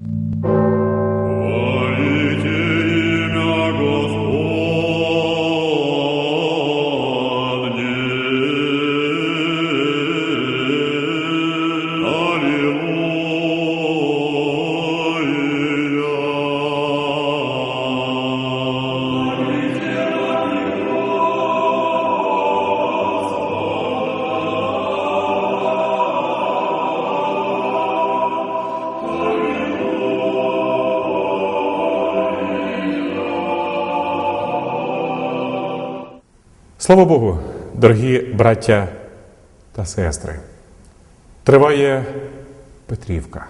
you Слава Богу, дорогі браття та сестри. Триває Петрівка.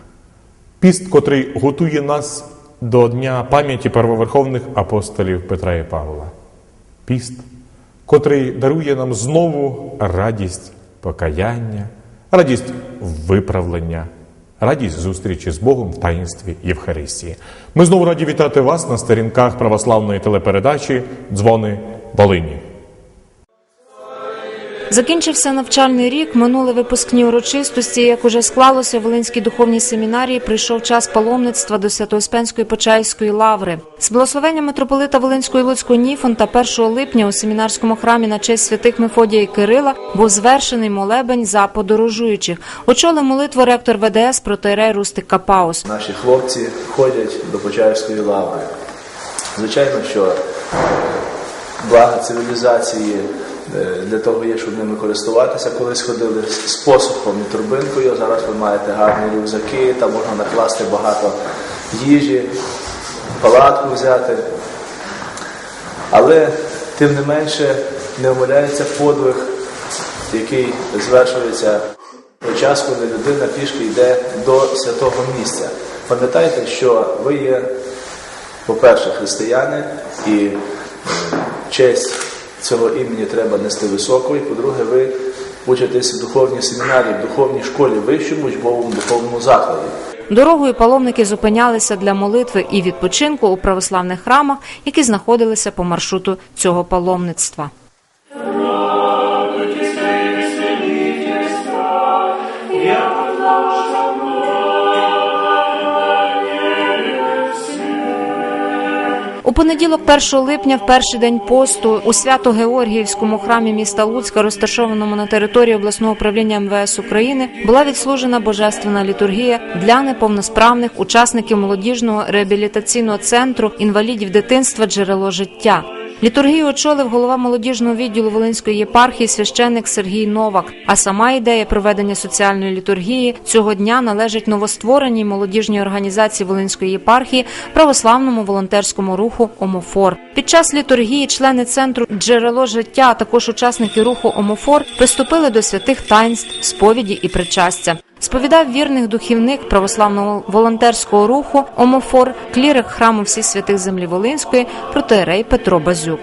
Піст, котрий готує нас до Дня пам'яті первоверховних апостолів Петра і Павла. Піст, котрий дарує нам знову радість покаяння, радість виправлення, радість зустрічі з Богом в таїнстві Євхаристії. Ми знову раді вітати вас на сторінках православної телепередачі Дзвони Волині. Закінчився навчальний рік, минули випускні урочистості. Як уже склалося в Волинській духовній семінарії, прийшов час паломництва до Святоуспенської Почаївської лаври. З благословення митрополита Волинської Луцького Ніфонта 1 липня у семінарському храмі на честь святих Мефодія і Кирила був звершений молебень за подорожуючих. Очолив молитву ректор ВДС протоірей Рустик Капаус. Наші хлопці ходять до Почаївської лаври. Звичайно, що блага цивілізації для того є, щоб ними користуватися. Колись ходили з посухом і турбинкою. Зараз ви маєте гарні рюкзаки, там можна накласти багато їжі, палатку взяти. Але тим не менше не омиляється подвиг, який звершується в час, коли людина пішки йде до святого місця. Пам'ятайте, що ви є, по-перше, християни, і е, честь цього імені треба нести високо, і по-друге, ви учитесь в духовній семінарії, в духовній школі, вищому учбовому духовному закладі. Дорогою паломники зупинялися для молитви і відпочинку у православних храмах, які знаходилися по маршруту цього паломництва. Понеділок, 1 липня, в перший день посту у Свято-Георгіївському храмі міста Луцька, розташованому на території обласного управління МВС України, була відслужена божественна літургія для неповносправних учасників молодіжного реабілітаційного центру інвалідів дитинства Джерело життя. Літургію очолив голова молодіжного відділу Волинської єпархії священник Сергій Новак. А сама ідея проведення соціальної літургії цього дня належить новоствореній молодіжній організації Волинської єпархії православному волонтерському руху Омофор. Під час літургії члени центру Джерело життя, а також учасники руху Омофор приступили до святих таїнств, сповіді і причастя. Сповідав вірних духівник православного волонтерського руху Омофор, клірик храму всіх святих землі Волинської, протоерей Петро Базюк.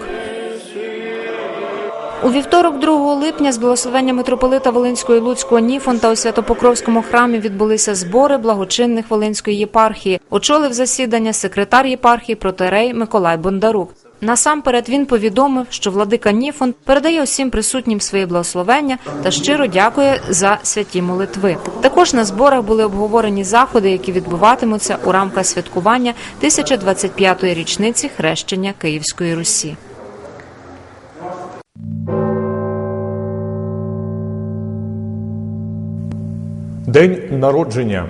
У вівторок, 2 липня, з благословення митрополита Волинського і Луцького Ніфонта у Святопокровському храмі відбулися збори благочинних Волинської єпархії. Очолив засідання секретар єпархії протоерей Миколай Бондарук. Насамперед він повідомив, що владика Ніфон передає усім присутнім свої благословення та щиро дякує за святі молитви. Також на зборах були обговорені заходи, які відбуватимуться у рамках святкування 1025-ї річниці хрещення Київської Русі. День народження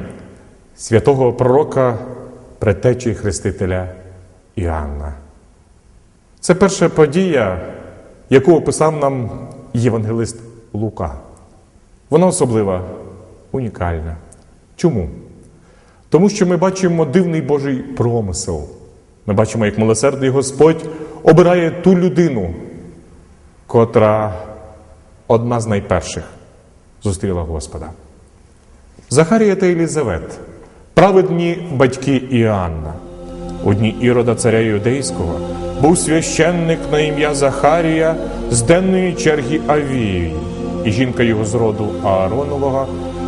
святого пророка предтечі Хрестителя Іоанна. Це перша подія, яку описав нам євангелист Лука. Вона особлива, унікальна. Чому? Тому що ми бачимо дивний Божий промисел. Ми бачимо, як милосердний Господь обирає ту людину, котра одна з найперших зустріла Господа. Захарія та Елізавет, праведні батьки Іоанна. У дні Ірода царя Юдейського був священник на ім'я Захарія з денної черги Авії, і жінка його з роду Ааронового,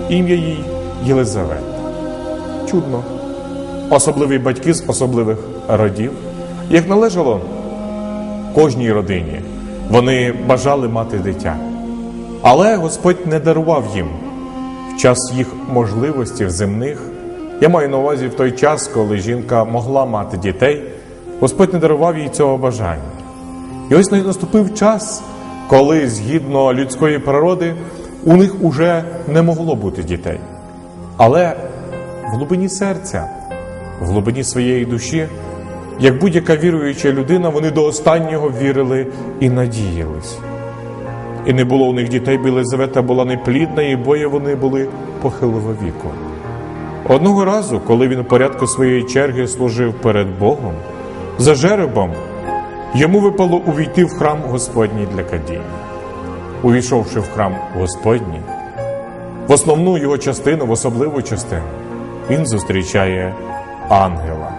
ім'я їй Єлизавет. Чудно. Особливі батьки з особливих родів, як належало кожній родині, вони бажали мати дитя. Але Господь не дарував їм в час їх можливостей земних Я маю на увазі в той час, коли жінка могла мати дітей, Господь не дарував їй цього бажання. І ось наступив час, коли згідно людської природи у них уже не могло бути дітей. Але в глибині серця, в глибині своєї душі, як будь-яка віруюча людина, вони до останнього вірили і надіялись. І не було у них дітей, бо Єлизавета була неплідна, і боє вони були похилого віку. Одного разу, коли він у порядку своєї черги служив перед Богом, за жеребом йому випало увійти в храм Господній для кадіння. Увійшовши в храм Господній, в основну його частину, в особливу частину, він зустрічає ангела.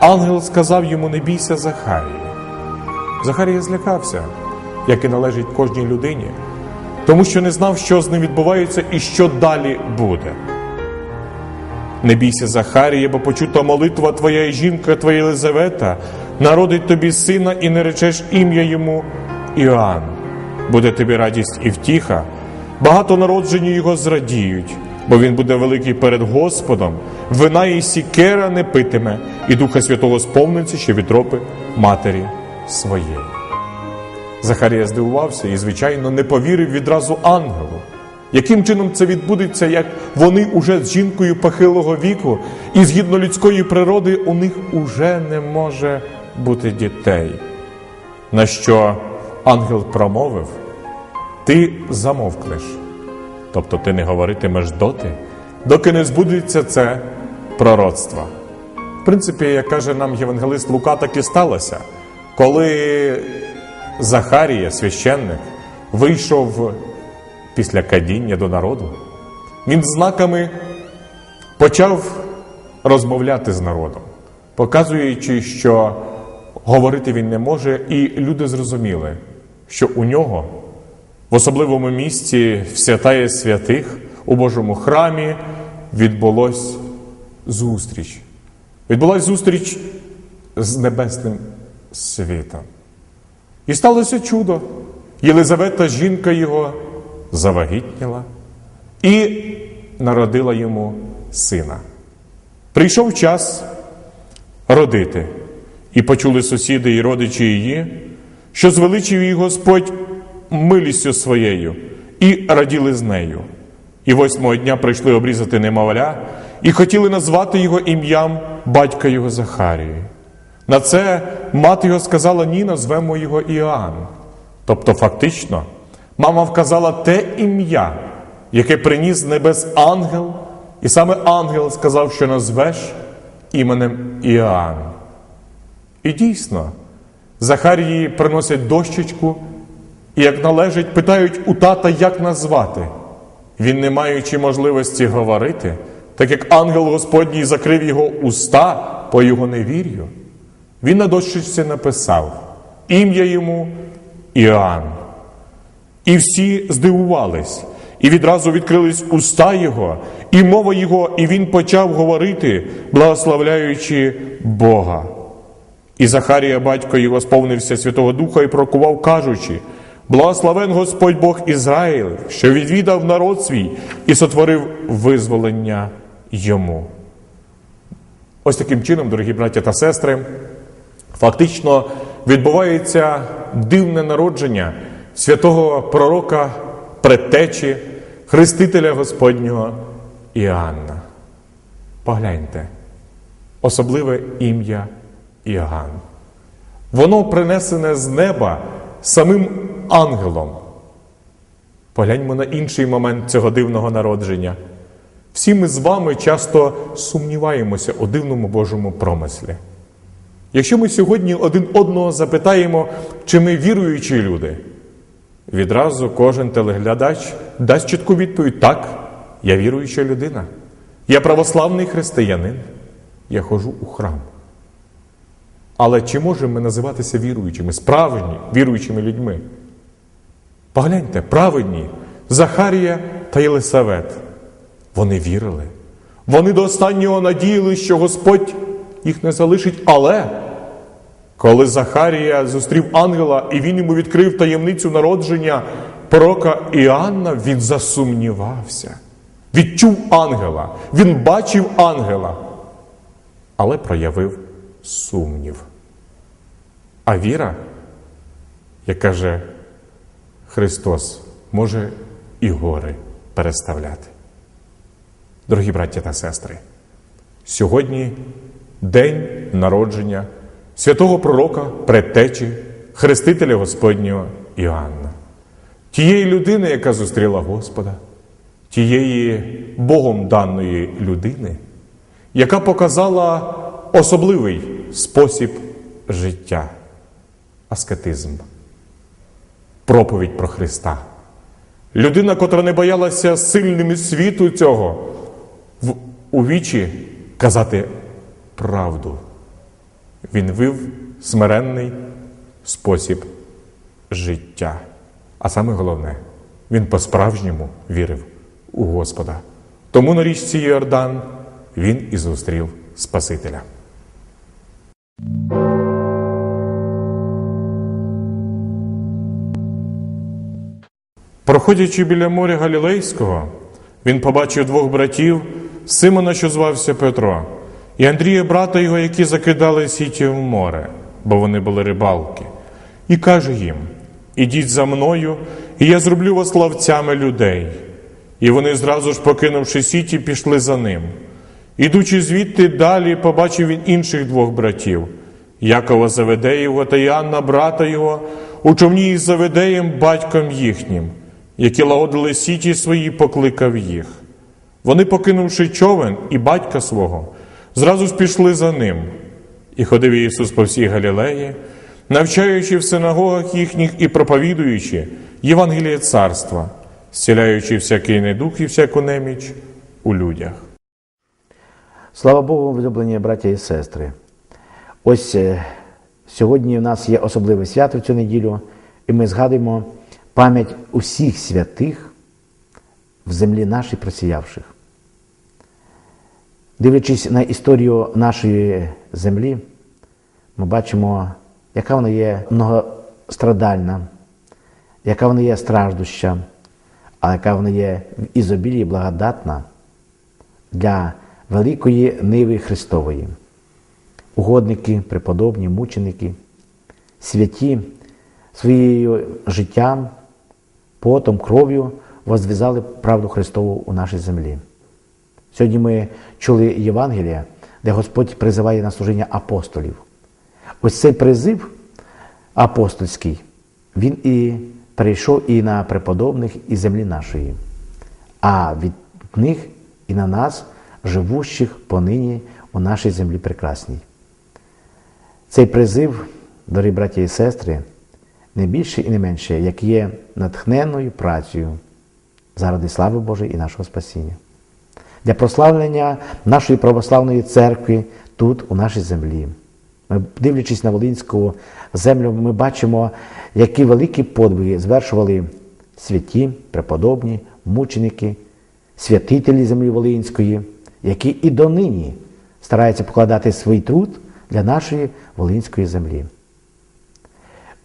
Ангел сказав йому: не бійся Захарії. Захарія злякався, як і належить кожній людині, тому що не знав, що з ним відбувається і що далі буде. Не бійся, Захарія, бо почута молитва твоя і жінка твоя Єлизавета народить тобі сина і не речеш ім'я йому Іоанн. Буде тобі радість і втіха, багато народжені його зрадіють, бо він буде великий перед Господом, вина і сікера не питиме, і Духа Святого сповниться ще від ропи матері своєї. Захарія здивувався і, звичайно, не повірив відразу ангелу. Яким чином це відбудеться, як вони уже з жінкою похилого віку, і згідно людської природи у них уже не може бути дітей? На що ангел промовив: Ти замовкнеш, тобто ти не говоритимеш доти, доки не збудеться це пророцтво. В принципі, як каже нам євангелист Лука, так і сталося, коли Захарія, священник, вийшов після кадіння до народу, він знаками почав розмовляти з народом, показуючи, що говорити він не може, і люди зрозуміли, що у нього в особливому місці святає святих у Божому храмі відбулось зустріч. Відбулась зустріч з небесним світом. І сталося чудо. Єлизавета, жінка його, завагітніла і народила йому сина. Прийшов час родити, і почули сусіди і родичі її, що звеличив її Господь милістю своєю, і раділи з нею. І восьмого дня прийшли обрізати немовля, і хотіли назвати його ім'ям батька його Захарії. На це мати його сказала: Ні, назвемо його Іоанн. Тобто, фактично, мама вказала те ім'я, яке приніс небес ангел, і саме ангел сказав, що назвеш іменем Іоанн. І дійсно, Захарії приносять дощечку, і, як належить, питають у тата, як назвати. Він, не маючи можливості говорити, так як ангел Господній закрив його уста по його невір'ю, він на дощечці написав ім'я йому Іоанн. І всі здивувались, і відразу відкрились уста його, і мова його, і він почав говорити, благословляючи Бога. І Захарія, батько його, сповнився Святого Духа і прокував, кажучи: Благословен Господь Бог Ізраїль, що відвідав народ свій і сотворив визволення йому. Ось таким чином, дорогі браття та сестри, фактично відбувається дивне народження святого пророка, предтечі, хрестителя Господнього Іоанна. Погляньте, особливе ім'я Іоанн. Воно принесене з неба самим ангелом. Погляньмо на інший момент цього дивного народження. Всі ми з вами часто сумніваємося у дивному Божому промислі. Якщо ми сьогодні один одного запитаємо, чи ми віруючі люди, відразу кожен телеглядач дасть чітку відповідь: так, я віруюча людина, я православний християнин, я ходжу у храм. Але чи можемо ми називатися віруючими, справжні віруючими людьми? Погляньте, праведні Захарія та Єлисавет. Вони вірили. Вони до останнього надіялися, що Господь їх не залишить. Але коли Захарія зустрів ангела і він йому відкрив таємницю народження пророка Іоанна, він засумнівався. відчув ангела, він бачив ангела, але проявив сумнів. А віра, як каже Христос, може і гори переставляти. Дорогі браття та сестри, сьогодні день народження святого пророка, предтечі, хрестителя Господнього Іоанна, тієї людини, яка зустріла Господа, тієї Богом даної людини, яка показала особливий спосіб життя, аскетизм, проповідь про Христа. Людина, котра не боялася сильними світу цього, в, у вічі казати правду. Він вив смиренний спосіб життя. А саме головне, він по-справжньому вірив у Господа. Тому на річці Йордан він і зустрів Спасителя. Проходячи біля моря Галілейського, він побачив двох братів Симона, що звався Петро, і Андрія, брата його, які закидали сіті в море, бо вони були рибалки, і каже їм: Ідіть за мною, і я зроблю вас ловцями людей. І вони, зразу ж покинувши сіті, пішли за ним. Ідучи звідти далі, побачив він інших двох братів Якова Заведеєвого та Іоанна, брата його, у човні із Заведеєм, батьком їхнім, які лагодили сіті свої, покликав їх. Вони, покинувши човен і батька свого, зразу ж пішли за ним. І ходив Ісус по всій Галілеї, навчаючи в синагогах їхніх і проповідуючи Євангеліє царства, зціляючи всякий недух і всяку неміч у людях. Слава Богу, влюблені браття і сестри. Ось е, сьогодні в нас є особливе свято в цю неділю, і ми згадуємо пам'ять усіх святих в землі нашій просіявших. Дивлячись на історію нашої землі, ми бачимо, яка вона є многострадальна, яка вона є страждуща, а яка вона є в ізобілії благодатна для великої ниви Христової. Угодники, преподобні, мученики, святі своєю життям, потом, кров'ю возв'язали правду Христову у нашій землі. Сьогодні ми чули Євангелія, де Господь призиває на служіння апостолів. Ось цей призив апостольський, він і перейшов і на преподобних і землі нашої, а від них і на нас, живущих понині у нашій землі прекрасній. Цей призив, дорогі браті і сестри, не більше і не менше, як є натхненною працею заради слави Божої і нашого спасіння, для прославлення нашої православної церкви тут, у нашій землі. Ми, дивлячись на Волинську землю, ми бачимо, які великі подвиги звершували святі, преподобні, мученики, святителі землі Волинської, які і донині стараються покладати свій труд для нашої Волинської землі.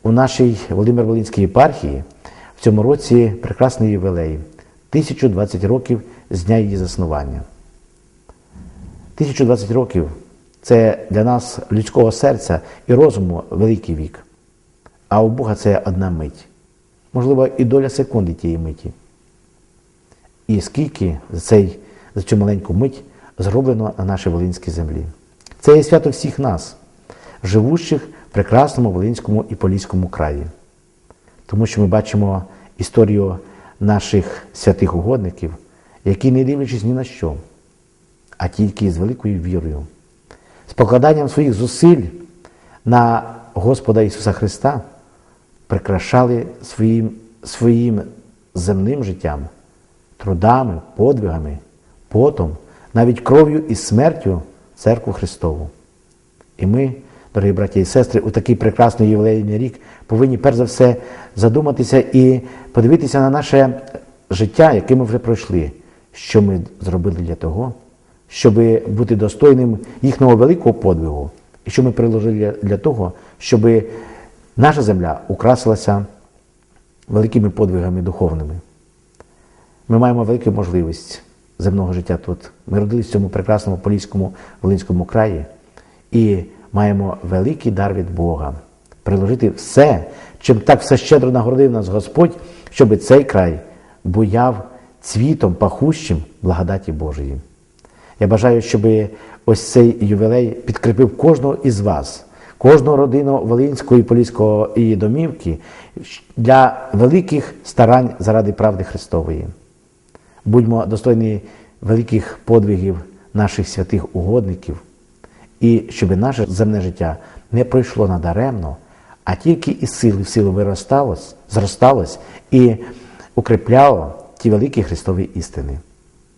У нашій Володимир-Волинській єпархії в цьому році прекрасний ювілей 1020 років з дня її заснування. 1020 років це для нас людського серця і розуму великий вік. А у Бога це одна мить. Можливо, і доля секунди тієї миті. І скільки за, цей, за цю маленьку мить зроблено на нашій Волинській землі. Це є свято всіх нас, живущих в прекрасному Волинському і Поліському краї. Тому що ми бачимо історію наших святих угодників, які, не дивлячись ні на що, а тільки з великою вірою, з покладанням своїх зусиль на Господа Ісуса Христа, прикрашали своїм, своїм земним життям, трудами, подвигами, потом, навіть кров'ю і смертю церкву Христову. І ми, дорогі браті і сестри, у такий прекрасний ювілейний рік повинні перш за все задуматися і подивитися на наше життя, яке ми вже пройшли, що ми зробили для того, щоб бути достойним їхнього великого подвигу, і що ми приложили для, того, щоб наша земля украсилася великими подвигами духовними. Ми маємо велику можливість земного життя тут. Ми родились в цьому прекрасному Поліському Волинському краї і маємо великий дар від Бога приложити все, чим так все щедро нагородив нас Господь, щоб цей край буяв цвітом пахущим благодаті Божої. Я бажаю, щоб ось цей ювілей підкріпив кожного із вас, кожну родину Волинської Поліського і домівки для великих старань заради правди Христової. Будьмо достойні великих подвигів наших святих угодників, і щоб наше земне життя не пройшло надаремно, а тільки із сили в силу виросталось, зросталось і укріпляло ті великі Христові істини.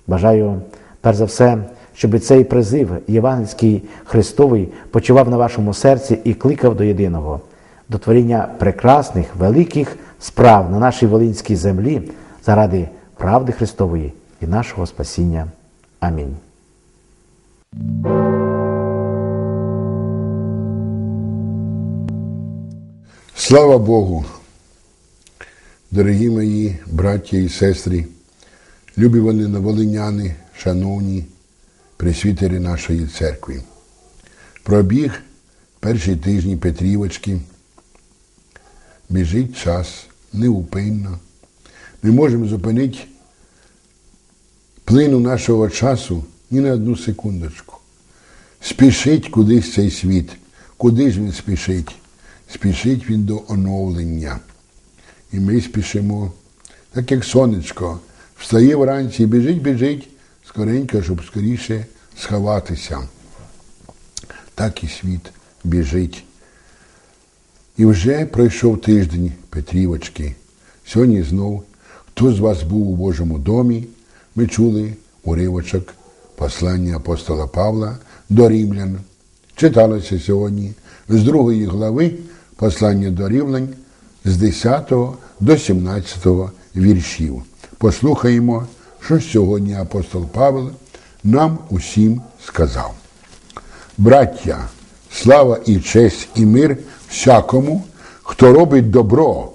Бажаю, перш за все, щоб цей призив євангельський Христовий почував на вашому серці і кликав до єдиного, до творіння прекрасних, великих справ на нашій волинській землі заради правди Христової і нашого спасіння. Амінь. Слава Богу, дорогі мої браття і сестри, любі вони волиняни, шановні присвітери нашої церкви. Пробіг перші тижні Петрівочки, біжить час неупинно. Ми можемо зупинити плину нашого часу ні на одну секундочку. Спішить кудись цей світ. Куди ж він спішить? Спішить він до оновлення. І ми спішимо, так як сонечко, встає вранці, біжить, біжить, скоренько, щоб скоріше сховатися. Так і світ біжить. І вже пройшов тиждень Петрівочки. Сьогодні знов, хто з вас був у Божому домі, ми чули уривочок послання апостола Павла до Рівлян. Читалося сьогодні з другої глави послання до Рівлень з 10 до 17 віршів. Послухаємо, що сьогодні апостол Павло нам усім сказав. Браття, слава і честь і мир всякому, хто робить добро,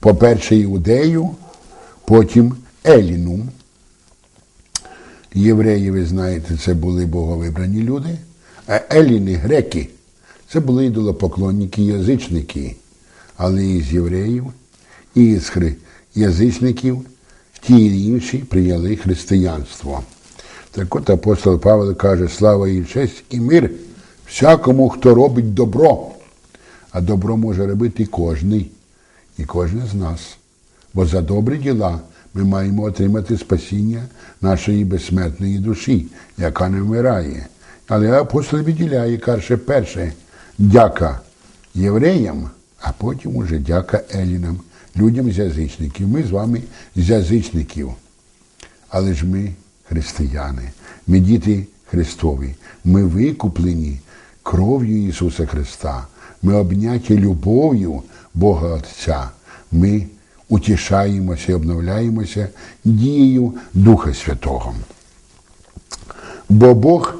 по-перше, іудею, потім Еліну. Євреї, ви знаєте, це були боговибрані люди, а еліни, греки, це були ідолопоклонники, язичники, але із євреїв, і хри... язичників ті і інші прийняли християнство. Так от апостол Павло каже, слава і честь і мир всякому, хто робить добро. А добро може робити кожний і кожен з нас. Бо за добрі діла ми маємо отримати спасіння нашої безсмертної душі, яка не вмирає. Але апостол виділяє, каже, перше, дяка євреям, а потім уже дяка Елінам, людям з язичників. Ми з вами з язичників. Але ж ми християни, ми діти Христові, ми викуплені кров'ю Ісуса Христа, ми обняті любов'ю Бога Отця. Ми утішаємося і обновляємося дією Духа Святого. Бо Бог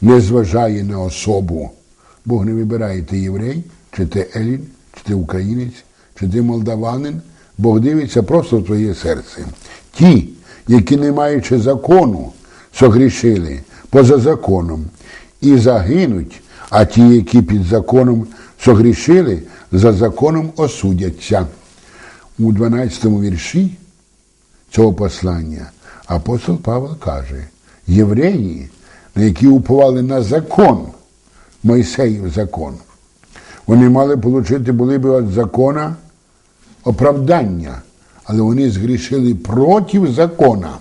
не зважає на особу. Бог не вибирає ти єврей, чи ти елін, чи ти українець, чи ти молдаванин. Бог дивиться просто в твоє серце. Ті, які, не маючи закону, согрішили поза законом і загинуть, а ті, які під законом согрішили, за законом осудяться. У 12 вірші цього послання апостол Павло каже, євреї, які уповали на закон, Мойсеїв закон, вони мали отримати були б від закона оправдання, але вони згрішили проти закона.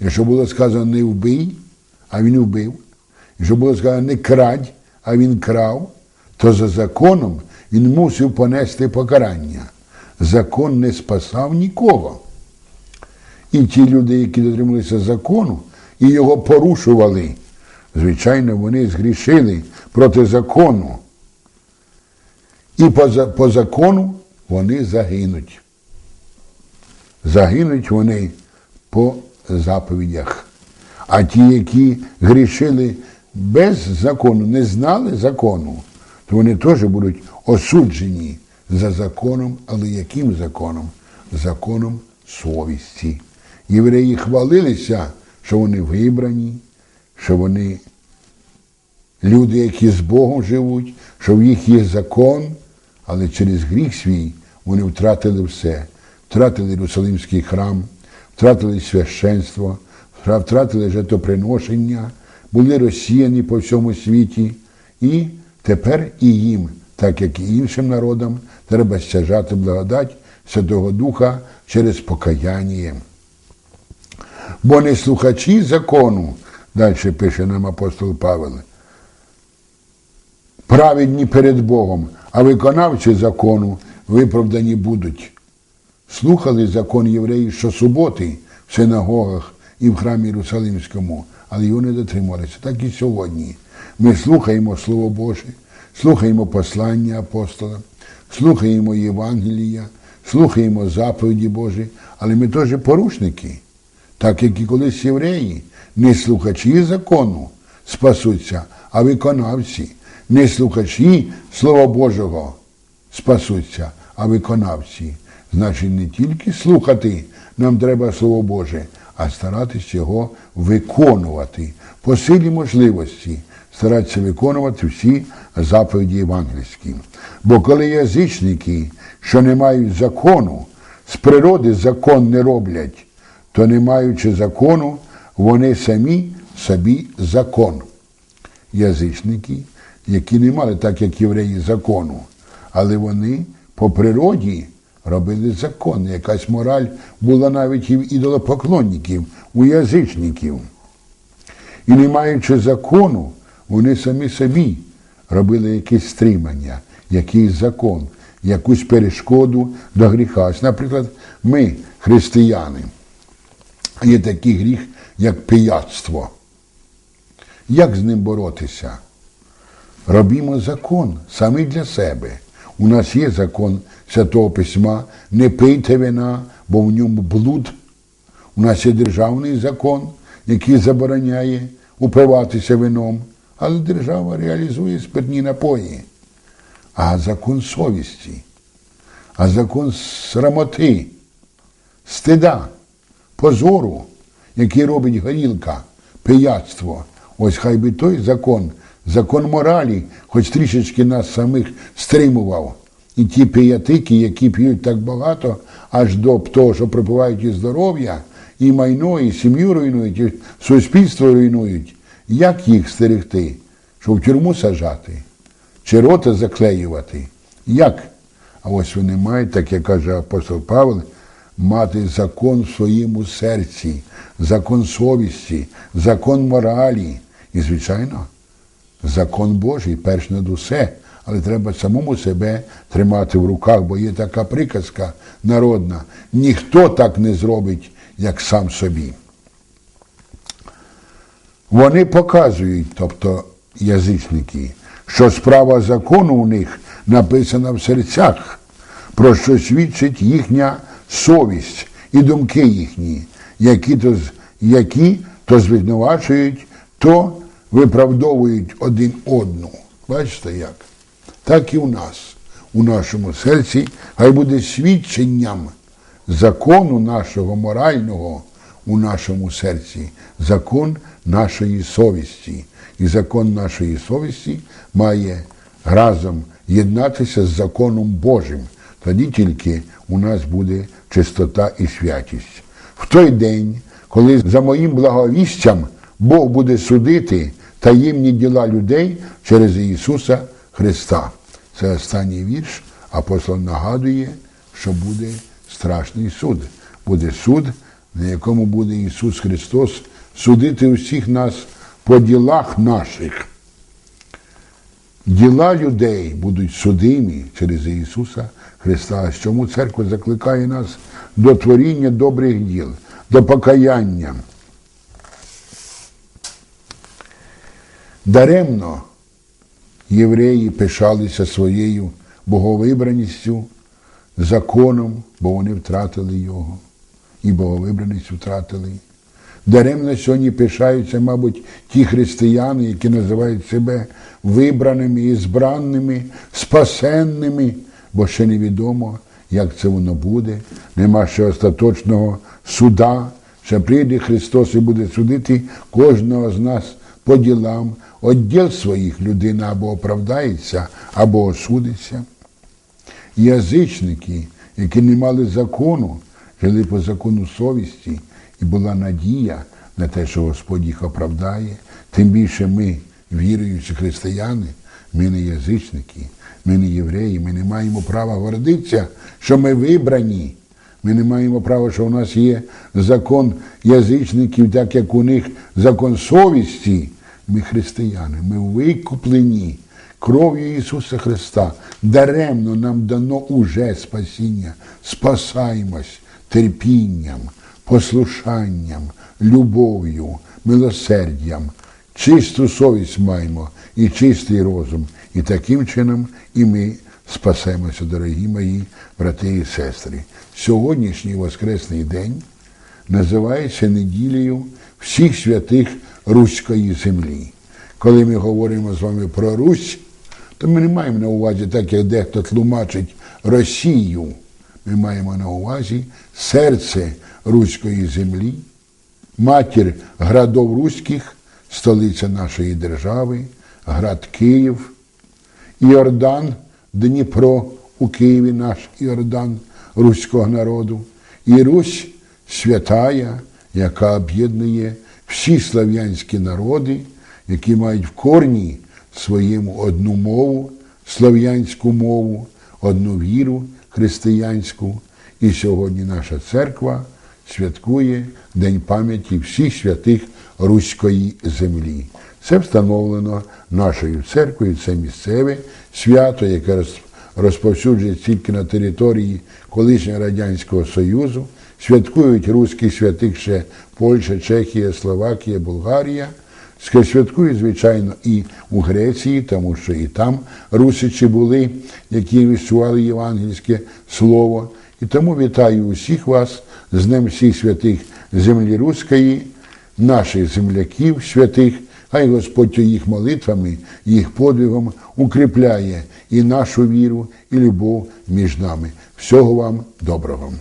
Якщо було сказано не вбий, а він вбив. Якщо було сказано не крадь, а він крав, то за законом він мусив понести покарання. Закон не спасав нікого. І ті люди, які дотрималися закону і його порушували, звичайно, вони згрішили проти закону. І по, по закону вони загинуть. Загинуть вони по заповідях. А ті, які грішили без закону, не знали закону, то вони теж будуть осуджені за законом, але яким законом? Законом совісті. Євреї хвалилися що вони вибрані, що вони люди, які з Богом живуть, що в їх є закон, але через гріх свій вони втратили все. Втратили Єрусалимський храм, втратили священство, втратили жертвоприношення, були розсіяні по всьому світі, і тепер і їм, так як і іншим народам, треба стяжати благодать Святого Духа через покаяння. Бо не слухачі закону, далі пише нам апостол Павел, праведні перед Богом, а виконавці закону виправдані будуть. Слухали закон євреїв щосуботи в синагогах і в храмі Єрусалимському, але його не дотримувалися. Так і сьогодні. Ми слухаємо Слово Боже, слухаємо послання апостола, слухаємо Євангелія, слухаємо заповіді Божі, але ми теж порушники. Так як і колись євреї, не слухачі закону спасуться, а виконавці, не слухачі Слова Божого спасуться, а виконавці. Значить, не тільки слухати нам треба Слово Боже, а старатися його виконувати по силі можливості, старатися виконувати всі заповіді євангельські. Бо коли язичники, що не мають закону, з природи закон не роблять, то не маючи закону, вони самі собі закон. Язичники, які не мали так, як євреї, закону, але вони по природі робили закон. Якась мораль була навіть і в ідолопоклонників, у язичників. І не маючи закону, вони самі собі робили якесь стримання, якийсь закон, якусь перешкоду до гріха. Ось, наприклад, ми, християни, є такий гріх, як пияцтво. Як з ним боротися? Робімо закон самі для себе. У нас є закон Святого Письма, не пийте вина, бо в ньому блуд. У нас є державний закон, який забороняє упиватися вином, але держава реалізує спиртні напої. А закон совісті, а закон срамоти, стида, позору, який робить горілка, пияцтво. Ось хай би той закон, закон моралі, хоч трішечки нас самих стримував. І ті пиятики, які п'ють так багато, аж до того, що припивають і здоров'я, і майно, і сім'ю руйнують, і суспільство руйнують. Як їх стерегти? Що в тюрму сажати? Чи рота заклеювати? Як? А ось вони мають, так як каже апостол Павел, мати закон в своєму серці, закон совісті, закон моралі. І, звичайно, закон Божий, перш над усе, але треба самому себе тримати в руках, бо є така приказка народна. Ніхто так не зробить, як сам собі. Вони показують, тобто язичники, що справа закону у них написана в серцях, про що свідчить їхня совість і думки їхні, які то, які то звинувачують, то виправдовують один одну. Бачите як? Так і у нас, у нашому серці, хай буде свідченням закону нашого морального у нашому серці, закон нашої совісті. І закон нашої совісті має разом єднатися з законом Божим. Тоді тільки у нас буде чистота і святість. В той день, коли за моїм благовістям Бог буде судити таємні діла людей через Ісуса Христа. Це останній вірш. Апостол нагадує, що буде страшний суд. Буде суд, на якому буде Ісус Христос судити усіх нас по ділах наших. Діла людей будуть судимі через Ісуса Христа. Чому церква закликає нас до творіння добрих діл, до покаяння. Даремно євреї пишалися своєю боговибраністю, законом, бо вони втратили його. І боговибраність втратили. Даремно сьогодні пишаються, мабуть, ті християни, які називають себе вибраними і збранними, спасенними, бо ще невідомо, як це воно буде. Нема ще остаточного суда, що прийде Христос і буде судити кожного з нас по ділам, одділ своїх людина або оправдається, або осудиться. Язичники, які не мали закону, жили по закону совісті, і була надія на те, що Господь їх оправдає. Тим більше ми, віруючі християни, ми не язичники, ми не євреї, ми не маємо права гордитися, що ми вибрані. Ми не маємо права, що у нас є закон язичників, так як у них закон совісті. Ми християни, ми викуплені кров'ю Ісуса Христа. Даремно нам дано уже спасіння. Спасаємось терпінням, послушанням, любов'ю, милосердям. Чисту совість маємо і чистий розум. І таким чином і ми спасемося, дорогі мої брати і сестри. Сьогоднішній Воскресний день називається неділею всіх святих Руської землі. Коли ми говоримо з вами про Русь, то ми не маємо на увазі, так як дехто тлумачить Росію. Ми маємо на увазі серце Руської землі, матір градов руських, столиця нашої держави, град Київ, Іордан, Дніпро у Києві наш Іордан руського народу, і Русь святая, яка об'єднує всі слав'янські народи, які мають в корні своєму одну мову, слов'янську мову, одну віру християнську. І сьогодні наша церква святкує День пам'яті всіх святих Руської землі. Це встановлено нашою церквою, це місцеве свято, яке роз- розповсюджується тільки на території колишнього Радянського Союзу. Святкують руських святих ще Польща, Чехія, Словакія, Болгарія. Святкують, звичайно, і у Греції, тому що і там русичі були, які віщували євангельське слово. І тому вітаю усіх вас з Днем всіх святих землі Руської, наших земляків святих. Хай Господь їх молитвами, їх подвигом укріпляє і нашу віру, і любов між нами. Всього вам доброго.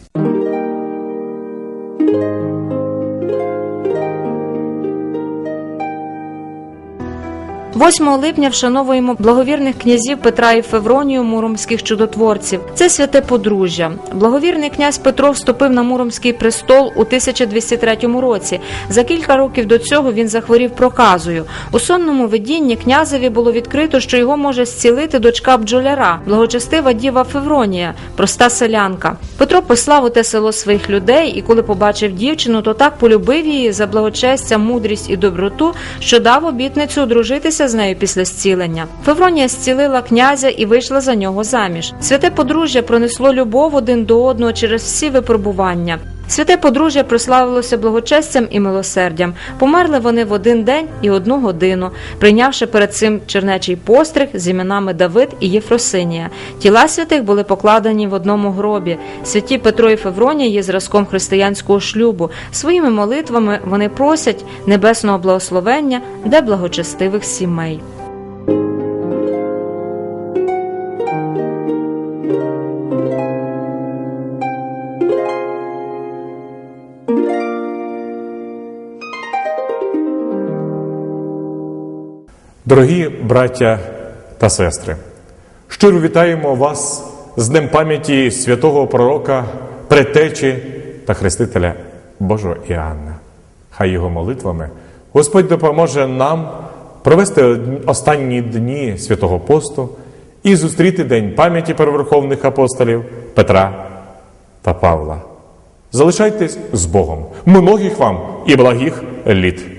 8 липня вшановуємо благовірних князів Петра і Февронію, муромських чудотворців. Це святе подружжя. Благовірний князь Петро вступив на муромський престол у 1203 році. За кілька років до цього він захворів проказою. У сонному видінні князеві було відкрито, що його може зцілити дочка бджоляра, благочестива діва Февронія, проста селянка. Петро послав у те село своїх людей, і коли побачив дівчину, то так полюбив її за благочестя, мудрість і доброту, що дав обітницю одружитися з нею після зцілення. Февронія зцілила князя і вийшла за нього заміж. Святе подружжя пронесло любов один до одного через всі випробування. Святе подружжя прославилося благочестям і милосердям. Померли вони в один день і одну годину, прийнявши перед цим чернечий постриг з іменами Давид і Єфросинія. Тіла святих були покладені в одному гробі. Святі Петро і Февронія є зразком християнського шлюбу. Своїми молитвами вони просять небесного благословення для благочестивих сімей. Дорогі браття та сестри, щиро вітаємо вас з Днем пам'яті святого пророка, предтечі та хрестителя Божого Іоанна. Хай його молитвами Господь допоможе нам провести останні дні святого посту і зустріти День пам'яті переверховних апостолів Петра та Павла. Залишайтесь з Богом, многих вам і благих літ.